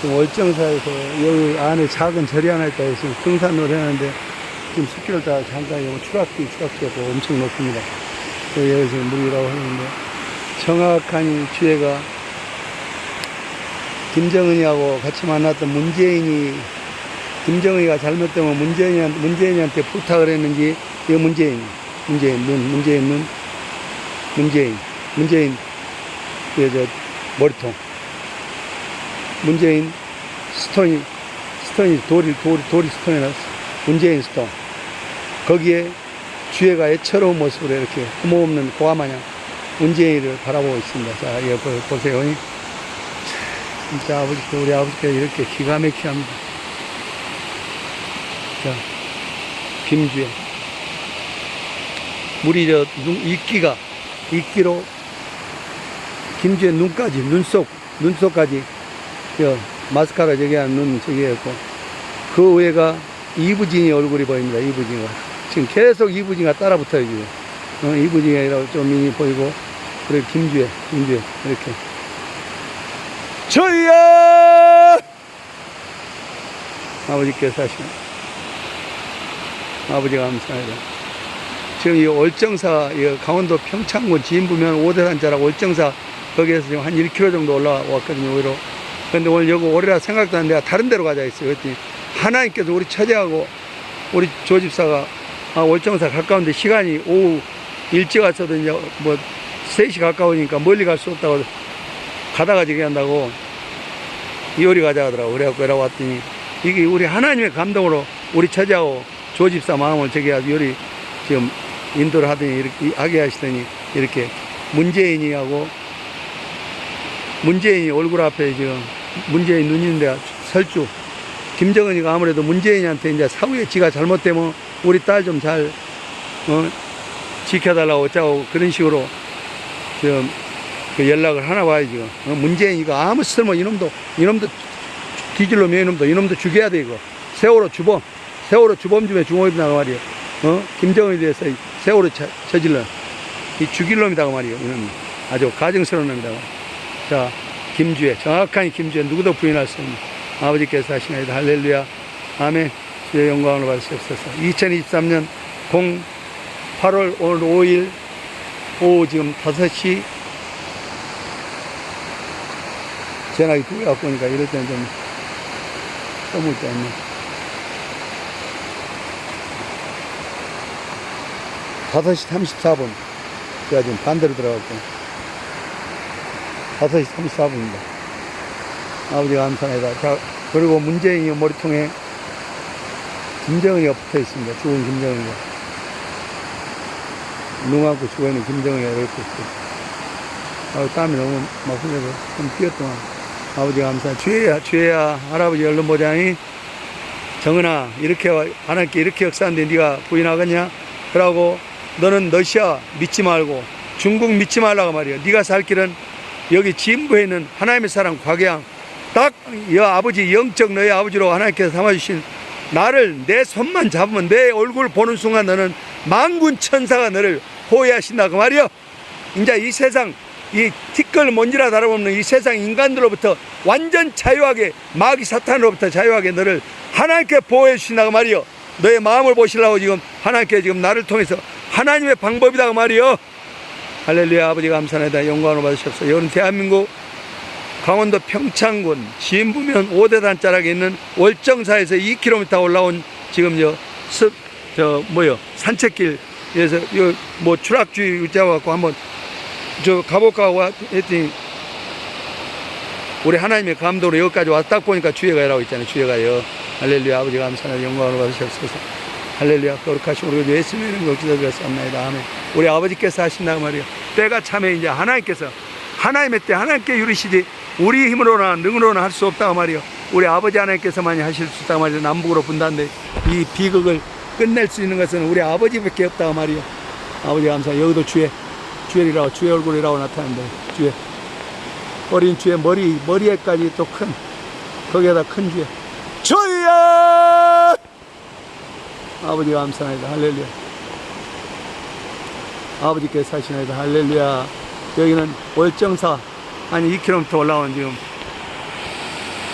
지금 월정사에서 여기 안에 작은 절이 하나 있다 해서 등산을 해놨는데 지금 숲길을 다 잠깐 여기 추락기, 추락기가 엄청 높습니다. 그 여기서 물이라고 하는데 정확한 이 주애가 김정은이하고 같이 만났던 문재인이 김정은이가 잘못되면 문재인한테, 문재인한테 부탁을 했는지 이 문재인, 문재인 눈, 문재인 눈, 문재인, 문재인 그저 머리통, 문재인 스톤이 스톤이 돌이 돌이 돌이 스톤이 났어. 문재인 스톤. 거기에 주애가 애처로운 모습으로 이렇게 부모 없는 고아 마냥 문재인을 바라보고 있습니다. 자, 보- 보세요. 참, 진짜 아버지께 우리 아버지께 이렇게 기가 막히게 합니다. 자, 김주애. 물이 저 눈, 이끼가 이끼로 김주의 눈까지 눈속 눈속까지 저 마스카라 저기 한눈 저기 했고 그 위에가 이부진이 얼굴이 보입니다 이부진가 지금 계속 이부진가 따라 붙어요 지금. 어, 이부진이라고 좀 민이 보이고 그리고 김주혜 김주혜 이렇게. 저희야! 아버지께서 하시는. 아버지가 감사합니다 지금 이 월정사, 이 강원도 평창군 지인부면 5대산자라고 월정사 거기에서 지금 한 1km 정도 올라왔거든요, 오히려. 근데 오늘 여기 오리라 생각도 안 내가 다른 데로 가자 했어요. 그랬더니 하나님께서 우리 처제하고 우리 조집사가 아, 월정사 가까운데 시간이 오후 일찍 왔어도 이제 뭐 3시 가까우니까 멀리 갈 수 없다고 가다가 저기 한다고 이오리 가자 하더라고. 그래갖고 이러 왔더니 이게 우리 하나님의 감동으로 우리 처제하고 조집사 마음을 저기 아주 요리 지금 인도를 하더니 이렇게 하게 하시더니 이렇게 문재인이하고 문재인이 얼굴 앞에 지금 문재인 눈 있는데 설주. 김정은이가 아무래도 문재인한테 이제 사후에 지가 잘못되면 우리 딸 좀 잘 어, 지켜달라고 어쩌고 그런 식으로 지금 그 연락을 하나 지금. 어, 문재인이가 아무 쓸모 이놈도 이놈도 뒤질놈이 이놈도 이놈도 죽여야 돼 이거. 세월호 주범 세월호 주범 중에 중호이다 말이에요. 어? 김정은에 대해서 이 세월호 쳐- 저질러 이 죽일 놈이다고 말이에요 이놈이. 아주 가증스러운 놈이다 자 김주혜 정확한 김주혜 누구도 부인할 수 없는 아버지께서 하시나이다 할렐루야 아멘 주의 영광을 받으시옵소서 2023년 0 8월 오늘 5일 오후 지금 5시 전화기 두개 갖고 오니까 이럴 때는 좀때 있네. 5시 34분. 제가 지금 반대로 들어갔고. 5시 34분입니다. 아버지가 감사합니다. 자, 그리고 문재인이 머리통에 김정은이가 붙어 있습니다. 죽은 김정은이가. 눈 감고 죽어있는 김정은이가 이렇게 있고. 아, 땀이 너무 막 흘려서 좀 뛰었더만. 아버지가 감사합니다. 주혜야, 주혜야, 할아버지 보자니. 정은아, 이렇게, 와- 하나님께 이렇게 역사하는데 네가 부인하겠냐? 그러고 너는 러시아 믿지 말고 중국 믿지 말라고 말이야. 네가 살 길은 여기 진부에 있는 하나님의 사랑 곽양 딱 여 아버지 영적 너의 아버지로 하나님께서 삼아주신 나를 내 손만 잡으면 내 얼굴 보는 순간 너는 만군 천사가 너를 호위하신다 그 말이야. 이제 이 세상 이 티끌 먼지라 다름없는 이 세상 인간들로부터 완전 자유하게 마귀 사탄으로부터 자유하게 너를 하나님께 보호해 주신다고 말이요. 너의 마음을 보시려고 지금 하나님께 지금 나를 통해서 하나님의 방법이다 그 말이요. 할렐루야 아버지 감사합니다. 영광을 받으시옵소서. 여는 대한민국 강원도 평창군 진부면 5대 단자락에 있는 월정사에서 2km 올라온 지금 저, 습, 저 뭐요 산책길에서 요뭐 추락주의 의자와 갖고 한번 저 가볼까 하고 했더니 우리 하나님의 감동으로 여기까지 딱 보니까 주혜가 이라고 있잖아요. 주혜가요. 할렐루야 아버지 감사합니다. 영광을 받으시옵소서. 할렐루야 거룩하신 우리 예수님 이름 기도드렸사옵나이다. 아멘. 우리 아버지께서 하신다고 말이요. 때가 참에 이제 하나님께서 하나님의 때 하나님께 이루시지 우리 힘으로나 능으로나 할 수 없다고 말이요. 우리 아버지 하나님께서만이 하실 수 있다고 말이요. 남북으로 분단데 이 비극을 끝낼 수 있는 것은 우리 아버지밖에 없다고 말이요. 아버지 감사. 여기도 주의 주엘이라고 주의 얼굴이라고 나타난다. 주의 어린 주의 머리 머리에까지 또 큰 거기에다 큰 주의 주여 아버지 감사합니다. 할렐루야. 아버지께서 하시나이다. 할렐루야. 여기는 월정사 한 2km 올라온 지금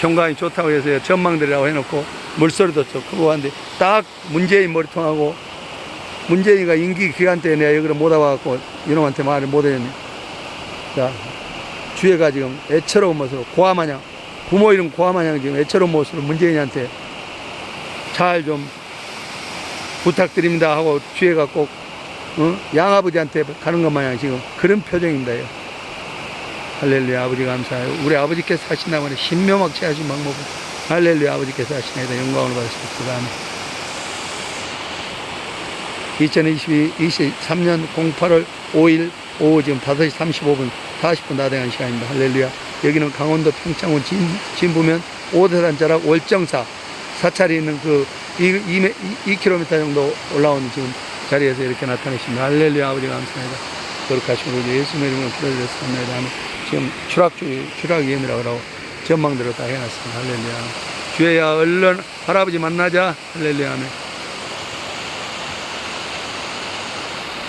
경관이 좋다고 해서 전망들이라고 해놓고 물소리도 좋고 한데 딱 문재인 머리통하고 문재인이가 임기 기간 때 내가 여기를 못 와갖고 이놈한테 말을 못 했네. 자, 주애가 지금 애처로운 모습으로 고아마냥 부모 이름 고아마냥 지금 애처로운 모습으로 문재인한테 잘 좀 부탁드립니다 하고 주애가 꼭 어? 양아버지한테 가는 것 마냥 지금 그런 표정입니다. 요. 할렐루야 아버지 감사해요. 우리 아버지께서 하신다고 하니 신묘막치 하신 방법은 할렐루야 아버지께서 하시나이다. 영광을 받으십시오. 아멘. 2022, 23년 08월 5일 오후 지금 5시 35분, 40분 다 돼간 시간입니다. 할렐루야. 여기는 강원도 평창원 진, 진부면 오대산 자락 월정사 사찰이 있는 그 2, 2, 2km 정도 올라오는 지금 자리에서 이렇게 나타내십니다. 할렐루야 아버지 감사합니다. 거룩하신 우리 예수님 이름으로 기도드렸습니다. 지금 추락주, 추락위험이라고 하고 전망대로 다 해놨습니다. 할렐루야. 주혜야 얼른 할아버지 만나자. 할렐루야. 아멘.